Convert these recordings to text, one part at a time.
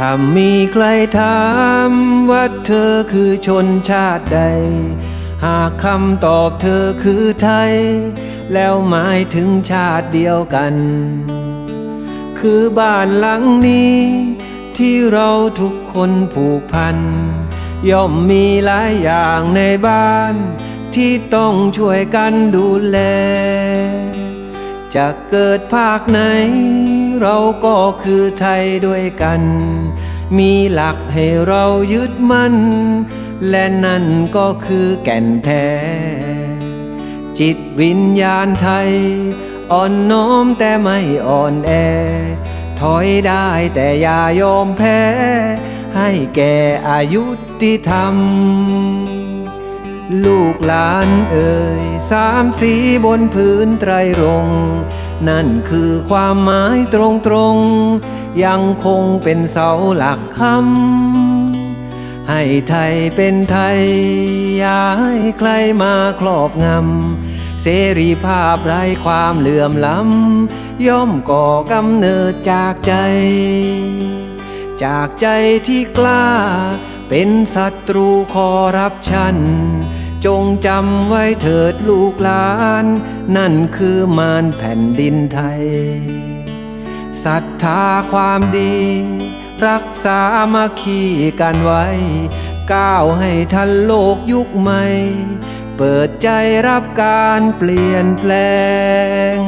ถ้ามีใครถามว่าเธอคือชนชาติใด หากคำตอบเธอคือไทย แล้วหมายถึงชาติเดียวกัน คือบ้านหลังนี้ ที่เราทุกคนผูกพัน ย่อมมีหลายอย่างในบ้านที่ต้องช่วยกันดูแล จะเกิดภาคไหน เราก็คือไทยด้วยกัน มีหลักให้เรายึดมั่น และนั่นก็คือแก่นแท้ จิตวิญญาณไทย อ่อนน้อมแต่ไม่อ่อนแอ ถอยได้แต่อย่ายอมแพ้ ให้แก่อายุที่ทำ ลูกหลานเอ่ยสามสีบนพื้นไตรรงค์นั่นคือความหมายตรงตรงยังคงเป็นเสาหลักคำให้ไทยเป็นไทย อย่าให้ใครมาครอบงำ เสรีภาพไร้ความเหลื่อมล้ำ ย่อมก่อกำเนิดจากใจ จากใจที่กล้าเป็นศัตรูคอรับชัน จงจำไว้เถิดลูกหลาน นั่นคือมารแผ่นดินไทยศรัทธาความดี รักษามาคีกันไว้ ก้าวให้ทันโลกยุคใหม่ เปิดใจรับการเปลี่ยนแปลง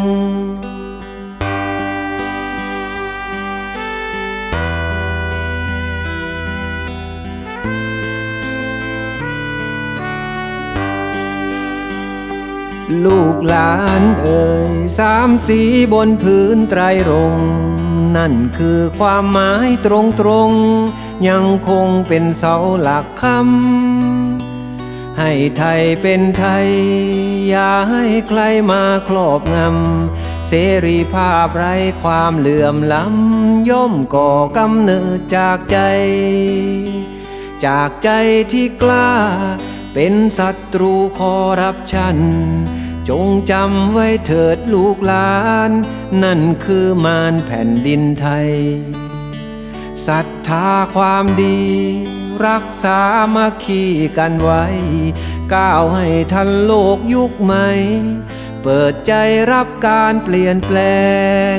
ลูกหลานเอ่ยสามสีบนพื้นไตรรงค์นั่นคือความหมายตรงตรงยังคงเป็นเสาหลักคำให้ไทยเป็นไทย อย่าให้ใครมาครอบงำเสรีภาพไร้ความเหลื่อมล้ำย่อมก่อกำเนิดจากใจ จากใจที่กล้า เป็นศัตรูคอรับชัน จงจำไว้เถิดลูกหลาน นั่นคือมารแผ่นดินไทยศรัทธาความดี รักษามาคีกันไว้ ก้าวให้ทันโลกยุคใหม่ เปิดใจรับการเปลี่ยนแปลง